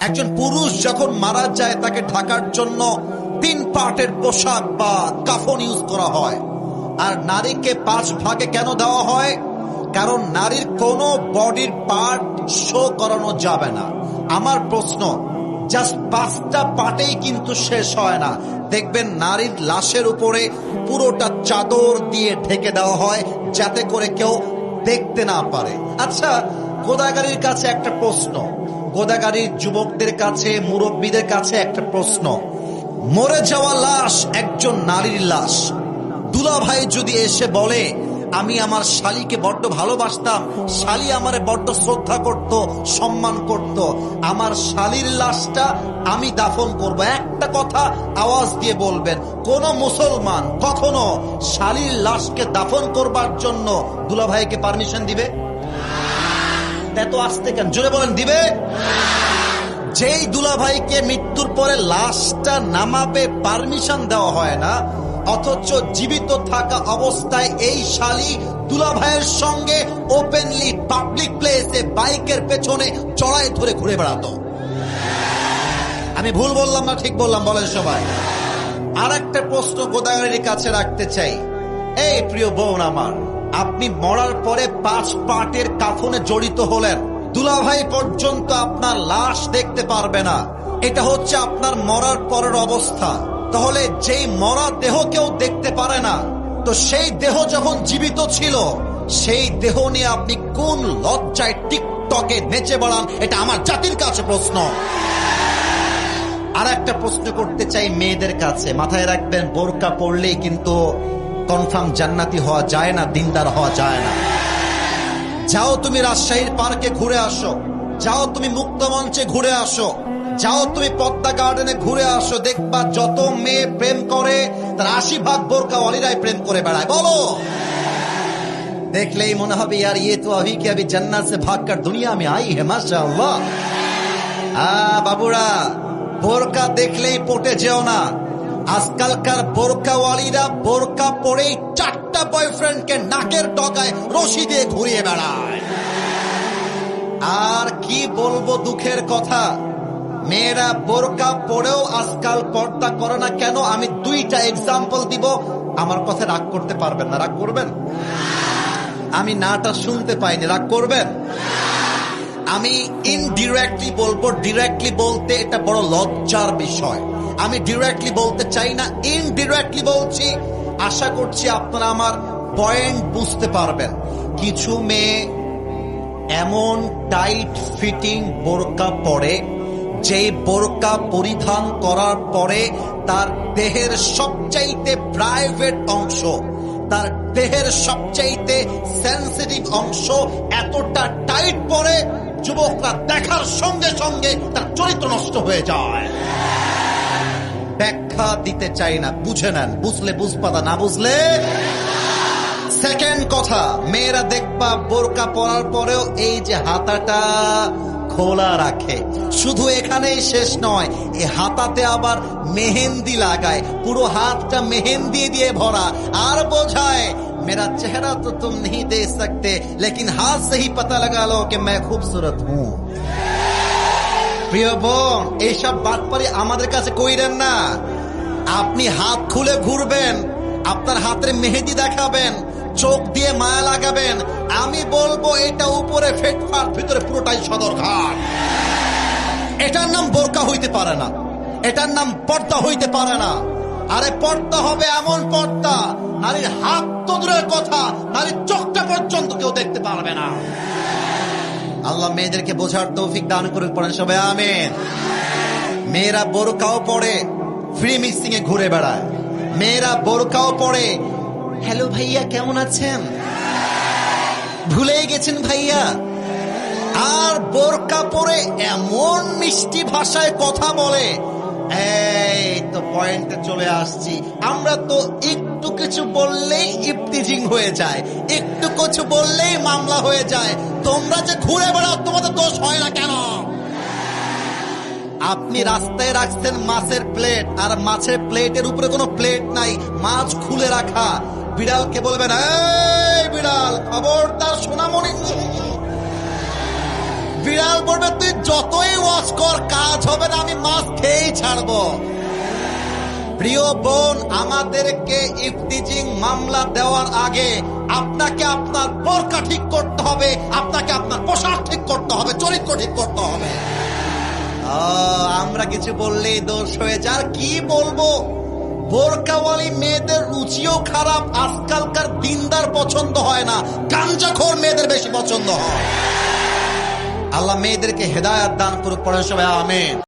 একজন পুরুষ যখন মারা যায়, তাকে ঢাকার জন্য তিন পার্টের পোশাক বা কাফন ইউজ করা হয়। আর নারীকে পাঁচ ভাগে কেন দেওয়া হয়? কারণ নারীর কোনো বডির পার্ট শো করানো যাবে না। আমার প্রশ্ন, জাস্ট পাঁচটা পাটেই কিন্তু শেষ হয় না। দেখবেন নারীর লাশের উপরে পুরোটা চাদর দিয়ে ঢেকে দেওয়া হয়, যাতে করে কেউ দেখতে না পারে। আচ্ছা গোদাগারির কাছে একটা প্রশ্ন। গোদাগারির যুবকদের কাছে, মুরব্বীদের কাছে একটা প্রশ্ন। মরে যাওয়া লাশ একজন নারীর লাশ। দুলাভাই যদি এসে বলে, আমি আমার শালিকে বড্ড ভালোবাসতাম, শালি আমারে বড্ড শ্রদ্ধা করত, সম্মান করত, আমার শালির লাশটা আমি দাফন করব। একটা কথা আওয়াজ দিয়ে বলবেন, কোন মুসলমান কখনো শালির লাশকে দাফন করবার জন্য দুলাভাইকে পারমিশন দিবে? এত আসতে কেন? জোরে বলেন, দিবে? যেই দুলাভাইকে মৃত্যুর পরে লাশটা নামাবে পারমিশন দেওয়া হয় না, অথচ জীবিত থাকা অবস্থায় এই শালি দুলাভাইয়ের সঙ্গে ওপেনলি পাবলিক প্লেসে বাইকের পেছনে চড়াই ধরে ঘুরে বেড়াতো। আমি ভুল বললাম না ঠিক বললাম, বলেন সবাই? আর একটা প্রশ্ন গোদাগারির কাছে রাখতে চাই। এই প্রিয় বোন আমার আপনি মরার পরে পাঁচ পাটের কাফনে জড়িত হলেন। দুলাভাই পর্যন্ত আপনার লাশ দেখতে পারবে না। এটা হচ্ছে আপনার মরার পরের অবস্থা। তাহলে যেই মরা দেহ কেউ দেখতে পারে না, তো সেই দেহ যখন জীবিত ছিল, সেই দেহ নিয়ে আপনি কোন লজ্জায় টিকটকে নেচে বেড়ান, এটা আমার জাতির কাছে প্রশ্ন। আর একটা প্রশ্ন করতে চাই মেয়েদের কাছে। মাথায় রাখবেন, বোরকা পড়লেই কিন্তু কনফার্ম জান্নাতি হওয়া যায় না, দিনদার হওয়া যায় না। যাও তুমি রাজশাহীর পার্কে ঘুরে আসো। যাও তুমি মুক্ত মঞ্চে ঘুরে আসো। যাও তুমি পদ্মা গার্ডেনে ঘুরে আসো। দেখবা যত মেয়ে প্রেম করে, তার আশি ভাগ বোরকা অলিরাই প্রেম করে বেড়ায়। বলো! দেখলেই মনে হবে আর ইয়ে তো আভি কি আমি জান্নাত সে ভাগ কার দুনিয়া আমি আই হে মাসা আ, বাবুরা, বোরকা দেখলেই পটে যেও না। আজকালকার বোরকাওয়ালিরা বোরকা পরেই চারটা বয়ফ্রেন্ডকে নাকের ডগায় রশি দিয়ে ঘুরিয়ে বেড়ায়। আর কি বলব দুঃখের কথা? মেয়েরা বোরকা পরেও আজকাল পর্দা করে না কেন? আমি দুইটা এক্সাম্পল দিব। আমার কথা রাগ করতে পারবেন না। রাগ করবেন? আমি নাটা শুনতে পাইনি। রাগ করবেন? আমি ইনডিরেক্টলি বলব ডিরেক্টলি বলতে এটা বড় লজ্জার বিষয়। আমি ডিরেক্টলি বলতে চাই না ইনডিরেক্টলি বলছি। আশা করছি আপনারা আমার পয়েন্ট বুঝতে পারবেন। কিছু মেয়ে এমন টাইট ফিটিং বোরকা পরে, যে বোরকা পরিধান করার পরে তার দেহের সবচাইতে প্রাইভেট অংশ, তার দেহের সবচাইতে সেন্সিটিভ অংশ এতটা টাইট পরে যুবকরা দেখার সঙ্গে সঙ্গে তার চরিত্র নষ্ট হয়ে যায়। ব্যাখ্যা দিতে চাই না বুঝে নেন বুঝলে বুঝপাতা না বুঝলে সেকেন্ড কথা মেয়েরা দেখবা বোরকা পরার পরেও এই যে হাতাটা খোলা রাখে শুধু এখানেই শেষ নয় এই হাতাতে আবার মেহেন্দি লাগায় পুরো হাতটা মেহেন্দি দিয়ে ভরা আর বোঝায় मेरा चेहरा तो तुम नहीं दे सकते लेकिन हाथ से ही पता लगा लो कि मैं खूबसूरत हूँ প্রিয় বোন, এইসব বাটপারি আমাদের কাছে কইরেন না। আপনি হাত খুলে ঘুরবেন, আপনার হাতের মেহেদি দেখাবেন, চোখ দিয়ে মায়া লাগাবেন। আমি বলব, এটা উপরে ফেটফাট, ভিতরে পুরোটাই সদর ঘাট। এটার নাম বোরকা হইতে পারে না। এটার নাম পর্দা হইতে পারে না। আরে পর্দা হবে এমন পর্দা, নারীর হাত তো দূরের কথা, নারীর চোখটা পর্যন্ত কেউ দেখতে পারবে না। আল্লাহ মেয়েদেরকে বোঝার তৌফিক দান করে পড়েন সবাই, আমেন। মেয়েরা বোরকাও পড়ে ফ্রি মিক্সিং এ ঘুরে বেড়ায়। মেয়েরা বোরকাও পড়ে হ্যালো ভাইয়া, কেমন আছেন? ভুলে গেছেন ভাইয়া। আর বোরকা পরে এমন মিষ্টি ভাষায় কথা বলে, এই তো পয়েন্টে চলে আসছি। আমরা তো একটু কিছু বললেই ইফতিজিং হয়ে যায়, একটু কিছু বললেই মামলা হয়ে যায় তোমরা যে ঘুরে বেড়াও, তোমাদের দোষ হয় না কেন? আপনি রাস্তায় রাখছেন মাছের প্লেট, আর মাছের প্লেটের উপরে কোনো প্লেট নাই, মাছ খুলে রাখা। বিড়ালকে বলবেন, এই বিড়াল, খবরদার সোনামণি। বিড়াল বলবে, তুই যতই ওয়াশ কর, কাজ হবে না, আমি মাছ খেয়েই ছাড়বো। প্রিয় বোন, আমাদেরকে ইফতিজিং মামলা দেওয়ার আগে আপনাকে আপনার বোরকা ঠিক করতে হবে, আপনাকে আপনার পোশাক ঠিক করতে হবে, চরিত্র ঠিক করতে হবে। আমরা কিছু বললেই দোষ হয়ে যায়। আর কি বলব? বোরকাওয়ালি মেয়েদের রুচিও খারাপ, আজকালকার দিনদার পছন্দ হয় না। গাঞ্জাখোর মেয়েদের বেশি পছন্দ হয়। আল্লাহ মেয়েদেরকে হেদায়াত দান করুক পড়ে সবাই, আমেন।